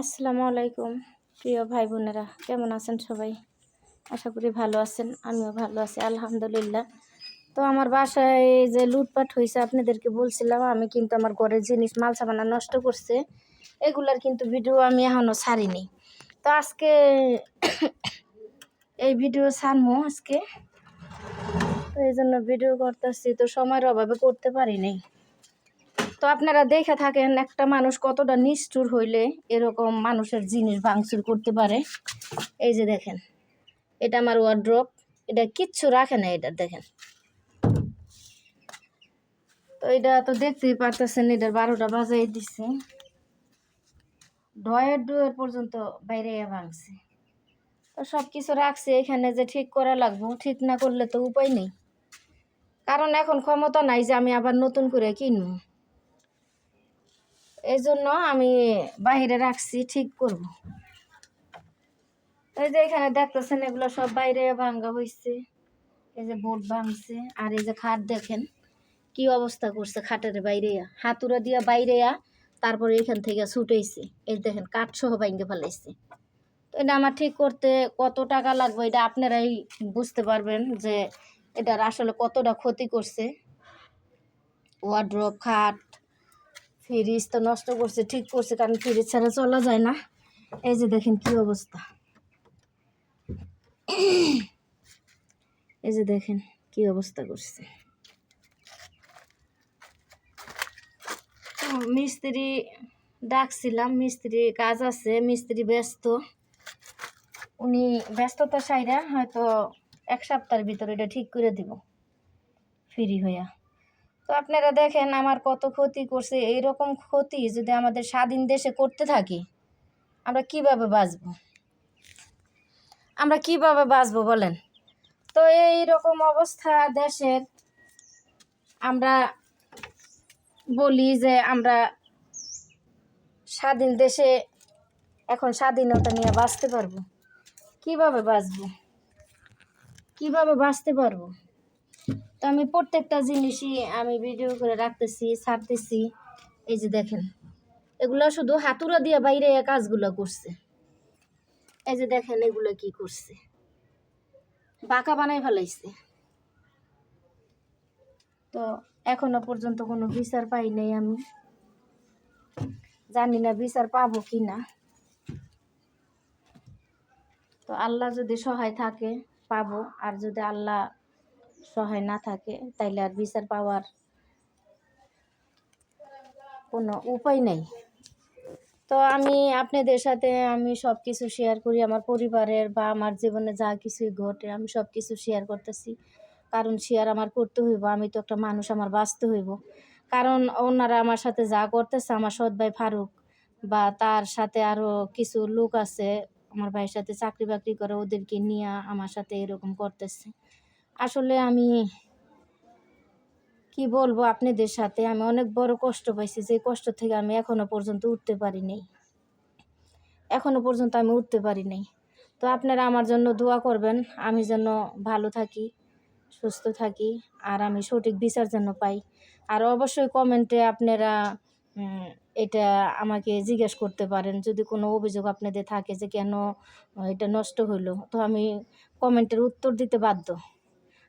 আসসালামু আলাইকুম। প্রিয় ভাই বোনেরা কেমন আছেন সবাই? আশা করি ভালো আছেন, আমিও ভালো আছি, আলহামদুলিল্লাহ। তো আমার বাসায় যে লুটপাট হয়েছে আপনাদেরকে বলছিলাম, আমি কিন্তু আমার ঘরের জিনিস মাল সামানা নষ্ট করছে। এগুলার কিন্তু ভিডিও আমি এখনও ছাড়িনি। তো আজকে এই ভিডিও ছাড়মো আজকে। তো এই জন্য ভিডিও করতেছি, তো সময়ের অভাবে করতে পারিনি তো আপনারা দেখে থাকেন একটা মানুষ কতটা নিষ্ঠুর হইলে এরকম মানুষের জিনিস ভাঙচুর করতে পারে। এই যে দেখেন, এটা আমার ওয়ার্ড্রপ এটা কিচ্ছু রাখে না এটা, দেখেন। তো এটা তো দেখতেই পারতেছেন, এটার বারোটা বাজাই দিচ্ছে ডয়ের ডুয়ের পর্যন্ত বাইরে ভাঙছে। তো সব কিছু রাখছে, এখানে যে ঠিক করা লাগবো, ঠিক না করলে তো উপায় নেই। কারণ এখন ক্ষমতা নাই যে আমি আবার নতুন করে কিনবো। এই জন্য আমি বাইরে রাখছি, ঠিক করব। এই যে এখানে দেখতেছেন, এগুলো সব বাইরে ভাঙ্গা হয়েছে এই যে বোর্ড ভাঙছে, আর এই যে খাট দেখেন, কি অবস্থা করছে খাটের বাইরে। হাতুড়া দিয়া বাইরে, তারপরে এখান থেকে ছুটেছে এই দেখেন, কাঠ সহ ভাঙ্গে ফেলাইছে। তো এটা আমার ঠিক করতে কত টাকা লাগবে, এটা আপনারাই বুঝতে পারবেন যে এটার আসলে কতটা ক্ষতি করছে। ওয়ার্ড্রপ খাট ফ্রিজ তো নষ্ট করছে, ঠিক করছে, কারণ ফ্রিজ ছাড়া চলা যায় না। এই যে দেখেন কি অবস্থা। এই যে দেখেন কি অবস্থা করছে। মিস্ত্রি ডাকছিলাম, মিস্ত্রি কাজ আছে, মিস্ত্রি ব্যস্ত। উনি ব্যস্ততা সাইরা হয়তো এক সপ্তাহের ভিতরে এটা ঠিক করে দিব, ফ্রি হইয়া। তো আপনারা দেখেন আমার কত ক্ষতি করছে, এইরকম ক্ষতি যদি আমাদের স্বাধীন দেশে করতে থাকি, আমরা কীভাবে বাঁচব? আমরা কীভাবে বাঁচব বলেন? তো এই রকম অবস্থা দেশের, আমরা বলি যে আমরা স্বাধীন দেশে এখন স্বাধীনতা নিয়ে বাঁচতে পারব। কীভাবে বাঁচবো? কীভাবে বাঁচতে পারব? আমি প্রত্যেকটা জিনিসই আমি ভিডিও করে রাখতেছি, ছাড়তেছি। এই যে দেখেন, এগুলো শুধু হাতুড়া দিয়ে বাইরে কাজগুলো করছে। এই যে দেখেন, এগুলো কি করছে। বাঁকা বানাই ফেলাইছে। তো এখনও পর্যন্ত কোনো বিচার পাই নাই আমি। জানি না বিচার পাবো কি না। তো আল্লাহ যদি সহায় থাকে, পাবো। আর যদি আল্লাহ সহায় না থাকে, তাইলে আর বিচার পাওয়ার কোনো উপায় নেই। তো আমি আপনাদের সাথে আমি সব কিছু শেয়ার করি, আমার পরিবারের বা আমার জীবনে যা কিছুই ঘটে, আমি সব কিছু শেয়ার করতেছি। কারণ শেয়ার আমার করতে হইব, আমি তো একটা মানুষ, আমার বাঁচতে হইব। কারণ ওনারা আমার সাথে যা করতেছে, আমার সৎ ভাই ফারুক বা তার সাথে আরও কিছু লোক আছে, আমার ভাইয়ের সাথে চাকরি বাকরি করে, ওদেরকে নিয়ে আমার সাথে এরকম করতেছে। আসলে আমি কি বলব আপনাদের সাথে? আমি অনেক বড় কষ্ট পাইছি, যে কষ্ট থেকে আমি এখনও পর্যন্ত উঠতে পারি নাই। এখনও পর্যন্ত আমি উঠতে পারি নাই। তো আপনারা আমার জন্য দোয়া করবেন, আমি যেন ভালো থাকি, সুস্থ থাকি, আর আমি সঠিক বিচার যেন পাই। আর অবশ্যই কমেন্টে আপনারা এটা আমাকে জিজ্ঞেস করতে পারেন, যদি কোনো অভিযোগ আপনাদের থাকে যে কেন এটা নষ্ট হইল। তো আমি কমেন্টের উত্তর দিতে বাধ্য।